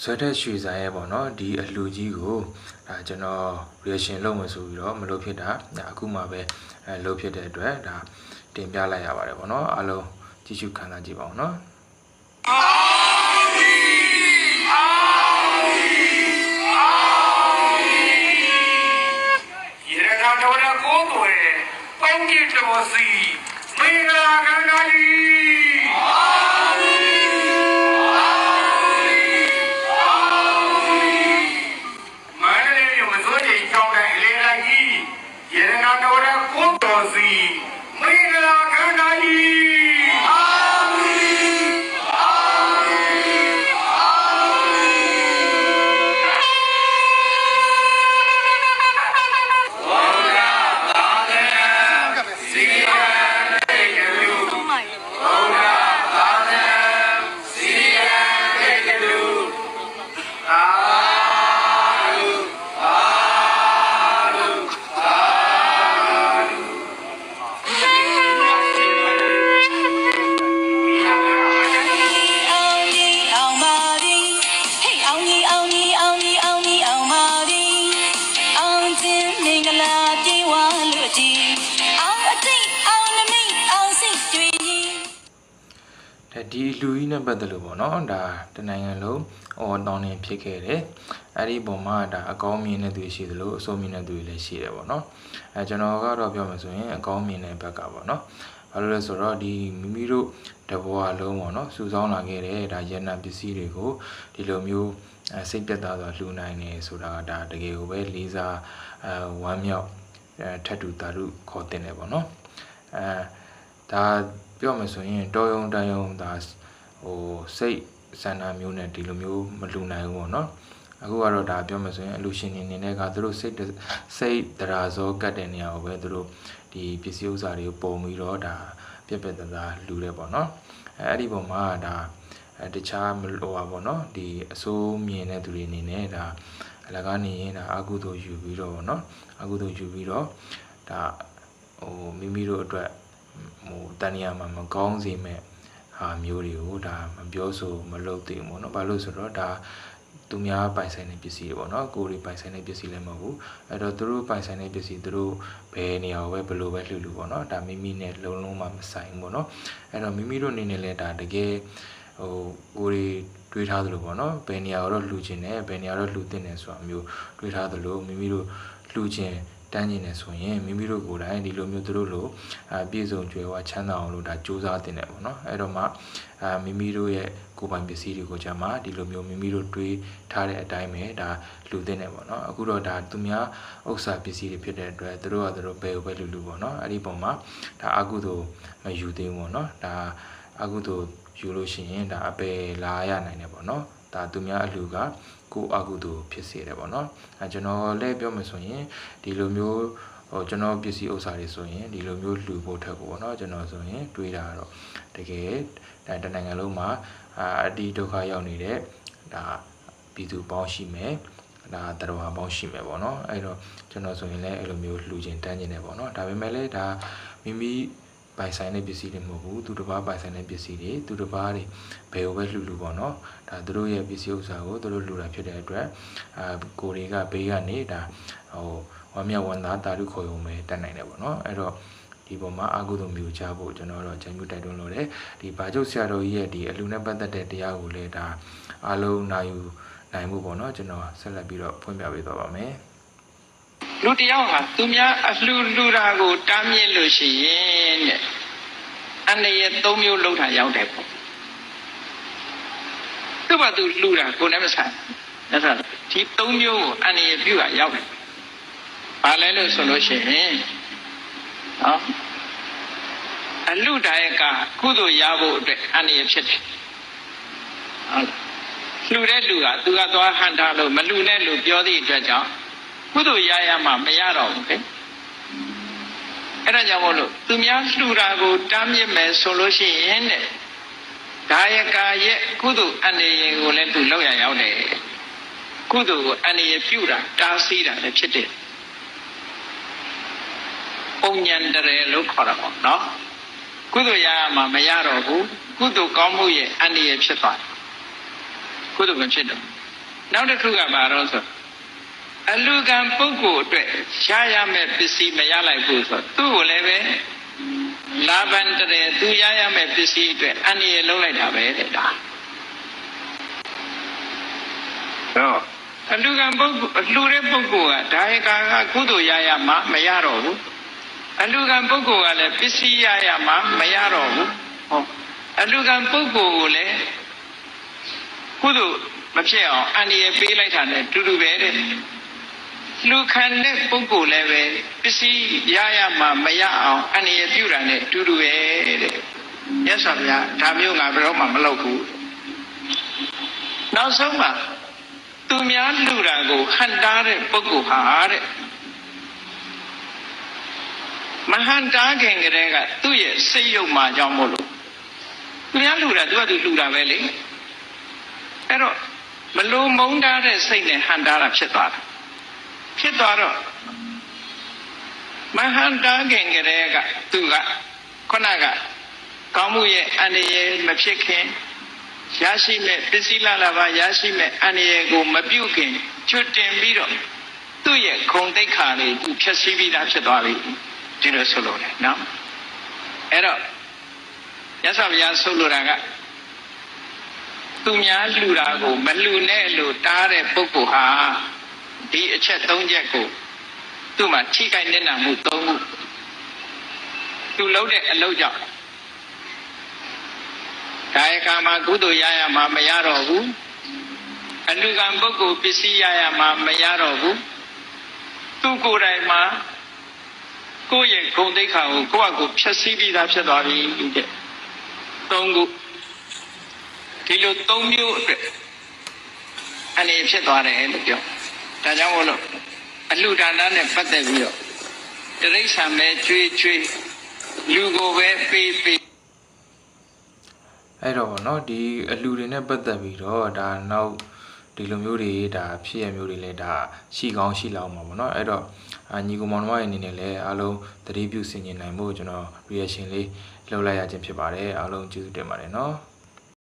ဆွဲတဲ့ရွှေဆိုင်ရဲ့ပေါ့နော်ဒီအလှကြီးကိုဒါကျွန်တော် reaction လုပ်မယ်ဆိုပြီးတော့မလုပ်ဖြစ်တာဒါအခုမှပဲအဲလုပ်ဖြစ်တဲ့အတွက်ဒါတင်ပြလိုက်ရပါတယ်ပေါ့နော်အားလုံးကြည့်ရှုခံစားကြည့်ပါဦးနော်ရေနာတော်ရကိုးတော်ရဲ့ပေါင်းကြည့်တော်စီမင်္ဂလာခန္ဓာ ဒါဒီလူကြီးနဲ့ပတ်သက်လို့ပေါ့နော်ဒါတနိုင်ငံလုံးအော်တောင်းနေဖြစ်ခဲ့တယ်အဲ့ဒီပုံမှာဒါအကောင်းမြင်တဲ့သူရှိသလိုအဆိုးမြင်တဲ့သူတွေလည်းရှိတယ်ပေါ့နော်အဲကျွန်တော်ကတော့ပြောမှဆိုရင်အကောင်းမြင်တဲ့ဘက်ကပေါ့နော်ဘာလို့လဲဆိုတော့ဒီမိမိတို့တဘွားလုံးပေါ့နော်စူဆောင်းလာခဲ့တဲ့ဒါရန်နာပစ္စည်းတွေကိုဒီလိုမျိုးအဲစိတ်ပြတ်သားစွာလှူနိုင်နေဆိုတာကဒါတကယ်ကိုပဲလေးစားအဲဝမ်းမြောက်အဲထတ်တူတာရုခေါ်တင်တယ်ပေါ့နော်အဲ ဒါပြောမှဆိုရင်တော်ယုံတန်ယုံဒါဟိုစိတ်ဆန္ဒမျိုးနဲ့ဒီလိုမျိုးမလှူနိုင်ဘူးပေါ့နော်အခုကတော့ဒါပြောမှဆိုရင်အလူရှင်နေနေနဲ့ကသူတို့စိတ်တစိတ်တရာဇောကတ်တဲ့နေရာကိုပဲသူတို့ဒီပစ္စည်းဥစ္စာတွေကိုပုံပြီးတော့ဒါပြက်ပြက်သားသားလှူတယ်ပေါ့နော်အဲအဲ့ဒီပုံမှာဒါအဲတခြားမလိုပါပေါ့နော်ဒီအစိုးမြင်တဲ့သူတွေအနေနဲ့ဒါအလကားနေရင်ဒါအကုသိုလ်ယူပြီးတော့ပေါ့နော်အကုသိုလ်ယူပြီးတော့ဒါဟိုမိမိတို့အတွက် ဟိုတဏှာမှာမကောင်းစေမဲ့ဟာမျိုးတွေကိုဒါမပြောဆိုမလုပ်သင့်ဘူးပေါ့နော်ဘာလို့ဆိုတော့ဒါသူများပိုင်ဆိုင်တဲ့ပစ္စည်းတွေပေါ့နော်ကိုယ်တွေပိုင်ဆိုင်တဲ့ပစ္စည်းလည်းမဟုတ်ဘူးအဲ့တော့သူတို့ပိုင်ဆိုင်တဲ့ပစ္စည်းသူတို့ဘယ်နေရာကိုပဲဘယ်လိုပဲလှူလှူပေါ့နော်ဒါမိမိနဲ့လုံးလုံးမှမဆိုင်ဘူးပေါ့နော်အဲ့တော့မိမိတို့အနေနဲ့လည်းဒါတကယ်ဟိုကိုယ်တွေတွေးထားသလိုပေါ့နော်ဘယ်နေရာတော့လှူခြင်းနဲ့ဘယ်နေရာတော့လှူတင်တယ်ဆိုတာမျိုးတွေးထားသလိုမိမိတို့လှူခြင်း တန်းကျင်နေဆိုရင်မိမိတို့ကိုယ်တိုင်ဒီလိုမျိုးသူတို့လိုအာပြည့်စုံကြွယ်ဝချမ်းသာအောင်လို့ဒါစူးစမ်းတင်တယ်ပေါ့နော်အဲ့တော့မှအာမိမိတို့ရဲ့ကိုယ်ပိုင်ပစ္စည်းတွေကိုじゃမှာဒီလိုမျိုးမိမိတို့တွေးထားတဲ့အတိုင်းပဲဒါလူတင်တယ်ပေါ့နော်အခုတော့ဒါသူများဥစ္စာပစ္စည်းတွေဖြစ်တဲ့အတွက်သူတို့ကသူတို့ဘယ်ကိုပဲလူလူပေါ့နော်အဲ့ဒီပုံမှာဒါအကုသို့မယူသေးဘူးပေါ့နော်ဒါအကုသို့ယူလို့ရှိရင်ဒါအပယ်လာရနိုင်တယ်ပေါ့နော် ဒါသူများအလူကကိုယ်အကုသို့ဖြစ်စေတယ်ပေါ့နော်အဲကျွန်တော်လည်းပြောမယ်ဆိုရင်ဒီလိုမျိုးဟိုကျွန်တော်ပစ္စည်းဥစ္စာတွေဆိုရင်ဒီလိုမျိုးလှူဖို့ထက်ကိုပေါ့နော်ကျွန်တော်ဆိုရင်တွေးတာကတော့တကယ်ဒါတနိုင်ငံလုံးမှာအာအဒီဒုက္ခရောက်နေတဲ့ဒါပြည်သူပေါင်းရှိမယ်ဒါတရဝါပေါင်းရှိမယ်ပေါ့နော်အဲ့တော့ကျွန်တော်ဆိုရင်လည်းအဲ့လိုမျိုးလှူခြင်းတန်းခြင်းတယ်ပေါ့နော်ဒါပေမဲ့လည်းဒါမိမိ ပိုင်ဆိုင်တဲ့ပစ္စည်းတွေမဟုတ်ဘူးသူတစ်ပါးပိုင်ဆိုင်တဲ့ပစ္စည်းတွေသူတစ်ပါးတွေဘယ်လိုပဲလှူလှူပေါ့နော်ဒါသူတို့ရဲ့ပစ္စည်းဥစ္စာကိုသူတို့လှူတာဖြစ်တဲ့အတွက်အာကိုယ်တွေကဘေးကနေဒါဟိုဝမ်းမြောက်ဝမ်းသာတာရုခေါ်ရုံပဲတတ်နိုင်တယ်ပေါ့နော်အဲ့တော့ဒီပေါ်မှာအာဟုသူမျိုးချဖို့ကျွန်တော်တို့ဂျန်မြူတိုက်တွန်းလို့တယ်ဒီဘာကျုပ်ဆရာတော်ကြီးရဲ့ဒီအလူနဲ့ပတ်သက်တဲ့တရားကိုလည်းဒါအားလုံးနိုင်ယူနိုင်မှုပေါ့နော်ကျွန်တော်ဆက်လက်ပြီးတော့ဖွင့်ပြပေးသွားပါမယ် လူတစ်ယောက်ဟာသူများအလှူလှူတာကိုတားမြစ်လို့ရှိရင်တဲ့အန္တရာယ်၃မျိုးလုံးထားရောက်တယ်ပေါ့သူ့ဘာသူလှူတာကိုယ်နဲ့မဆိုင်ဒါဆိုဒီ၃မျိုးကိုအန္တရာယ်ပြုတာရောက်တယ်ဘာလဲလို့ဆိုလို့ရှိရင်နော်အလှူတိုင်းကကုသိုလ်ရဖို့အတွက်အန္တရာယ်ဖြစ်တယ်ဟုတ်လားလှူတဲ့လူကသူကသွားဟန်တာလို့မလှူတဲ့လူပြောသည့်အတွက်ကြောင့် ကုသိုလ်ရရမှမရတော့ဘူးလေအဲ့ဒါကြောင့်မို့လို့သူများလှူတာကိုတားမြစ်မယ်ဆိုလို့ရှိရင်တဲ့ကာယကာရဲ့ကုသိုလ်အနေရင်ကိုလည်းသူလောက်ရရောက်တယ်ကုသိုလ်ကိုအနေရပြုတာတားဆီးတာလည်းဖြစ်တယ်ပုံညံတရယ်လို့ခေါ်တာပေါ့နော်ကုသိုလ်ရရမှမရတော့ဘူးကုသိုလ်ကောင်းမှုရဲ့အနေရဖြစ်သွားတယ်ကုသိုလ်မဖြစ်တော့နောက်တစ်ခုကဘာတော့ဆို အလူကံပုဂ္ဂိုလ်အတွက်ရရမယ့်ပစ္စည်းမရလိုက်ဘူးဆိုသူ့ကိုလည်းပဲလာဘန်တရေသူရရမယ့်ပစ္စည်းအတွက်အန္တရာယ်လုံးလိုက်တာပဲတဲ့ဒါတော့အလူကံပုဂ္ဂိုလ်အလှူတဲ့ပုဂ္ဂိုလ်ကဒါယကာကကုသိုလ်ရရမှာမရတော့ဘူးအလူကံပုဂ္ဂိုလ်ကလည်းပစ္စည်းရရမှာမရတော့ဘူးဟောအလူကံပုဂ္ဂိုလ်ကိုလည်းကုသိုလ်မဖြစ်အောင်အန္တရာယ်ပေးလိုက်တာနဲ့တူတူပဲတဲ့ လူခံတဲ့ပုဂ္ဂိုလ်လည်းပဲပစ္စည်းရရမှာမရအောင်အန္တရာယ်ပြုတာနဲ့တူတူပဲတဲ့မြတ်စွာဘုရားဒါမျိုးငါဘယ်တော့မှမလုပ်ဘူးနောက်ဆုံးမှာသူများလူတာကိုဟန်တားတဲ့ပုဂ္ဂိုလ်ဟာတဲ့မဟန်တားခင်ကလေးကသူ့ရဲ့စိတ်ယုတ်မှကြောင့်မို့လို့သူများလူတာသူကသူလူတာပဲလေအဲ့တော့မလိုမုန်းတာတဲ့စိတ်နဲ့ဟန်တာတာဖြစ်သွားတာ ဖြစ်သွားတော့မဟန်တာခင်ကလေးကသူကခုနကကောင်းမှုရဲ့အန္တရာယ်မဖြစ်ခင်ရရှိမဲ့ပစ္စည်းလာလာပါရရှိမဲ့အန္တရာယ်ကိုမပြုတ်ခင်ချွတ်တင်ပြီးတော့သူ့ရဲ့ခုံတိတ်ခါလေးသူဖြည့်ဆည်းပြီးသားဖြစ်သွားပြီဒီလိုဆိုလို့လေနော်အဲ့တော့ရသော်ဘုရားဆိုလိုတာကသူများလှူတာကိုမလှူနဲ့လို့တားတဲ့ပုဂ္ဂိုလ်ဟာ ဒီအချက်၃ချက်ကိုသူ့မှာထိခိုက်နေတာမှု၃ခုသူလုပ်တဲ့အလုပ်ကြောင့်ဒါယကာမှာကုသိုလ်ရရမှာမရတော့ဘူးအလူကံပုဂ္ဂိုလ်ပစ္စည်းရရမှာမရတော့ဘူးသူကိုယ်တိုင်မှာကိုယ့်ရဲ့ဂုဏ်သိက္ခာကိုကိုယ့်အကူဖြည့်ဆည်းပြီးသားဖြစ်သွားပြီတဲ့၃ခုဒီလိုသုံးမျိုးအတွက်အနေဖြစ်သွားတယ်လို့ပြော ဒါကြောင့်မို့လို့အလှဒါနနဲ့ပတ်သက်ပြီးတော့တရိษံပဲကျွေးကျွေးလူကိုပဲပေးပေးအဲ့တော့ဗောနော်ဒီအလှူတွေနဲ့ပတ်သက်ပြီးတော့ဒါနောက်ဒီလိုမျိုးတွေဒါဖြစ်ရမျိုးတွေလည်းဒါရှိကောင်းရှိလောက်မှာဗောနော်အဲ့တော့အာညီကောင်မောင်နှမရဲ့အနေနဲ့လည်းအားလုံးသတိပြုဆင်ခြင်နိုင်ဖို့ကျွန်တော် reaction လေးလုပ်လိုက်ရခြင်းဖြစ်ပါတယ်အားလုံးကျေးဇူးတင်ပါတယ်နော်